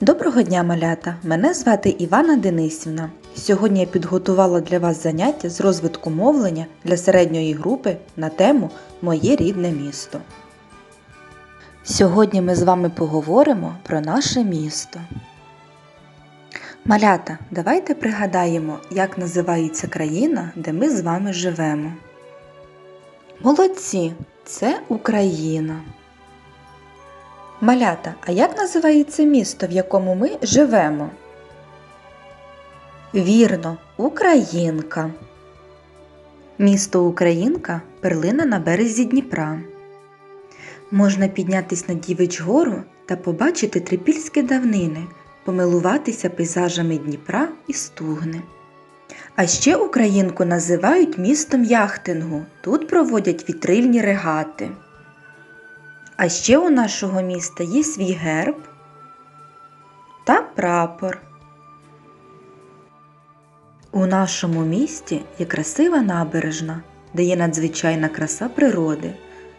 Доброго дня, малята! Мене звати Івана Денисівна. Сьогодні я підготувала для вас заняття з розвитку мовлення для середньої групи на тему Моє рідне місто. Сьогодні ми з вами поговоримо про наше місто. Малята, давайте пригадаємо, як називається країна, де ми з вами живемо. Молодці, це Україна. Малята, а як називається місто, в якому ми живемо? Вірно, Українка. Місто Українка перлина на березі Дніпра. Можна піднятись на Дівичгору та побачити трипільські давнини, помилуватися пейзажами Дніпра і Стугни. А ще Українку називають містом яхтингу. Тут проводять вітрильні регати. А ще у нашого міста є свій герб та прапор. У нашому місті є красива набережна, де є надзвичайна краса природи.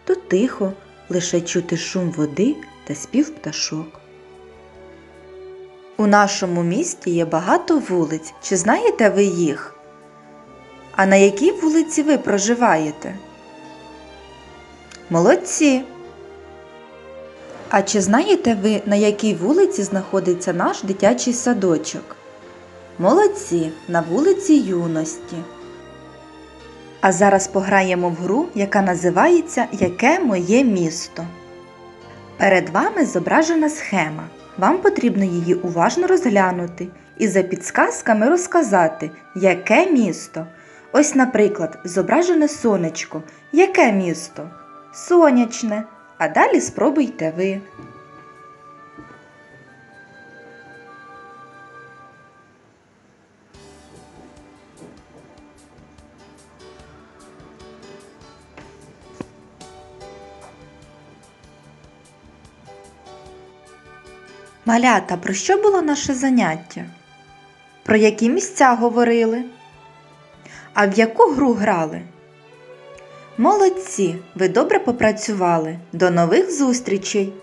Тут тихо, лише чути шум води та спів пташок. У нашому місті є багато вулиць. Чи знаєте ви їх? А на якій вулиці ви проживаєте? Молодці! А чи знаєте ви, на якій вулиці знаходиться наш дитячий садочок? Молодці, на вулиці Юності. А зараз пограємо в гру, яка називається Яке моє місто. Перед вами зображена схема. Вам потрібно її уважно розглянути і за підсказками розказати, яке місто. Ось, наприклад, зображене сонечко. Яке місто? Сонячне. А далі спробуйте ви. Малята, про що було наше заняття? Про які місця говорили? А в яку гру грали? Молодці! Ви добре попрацювали. До нових зустрічей!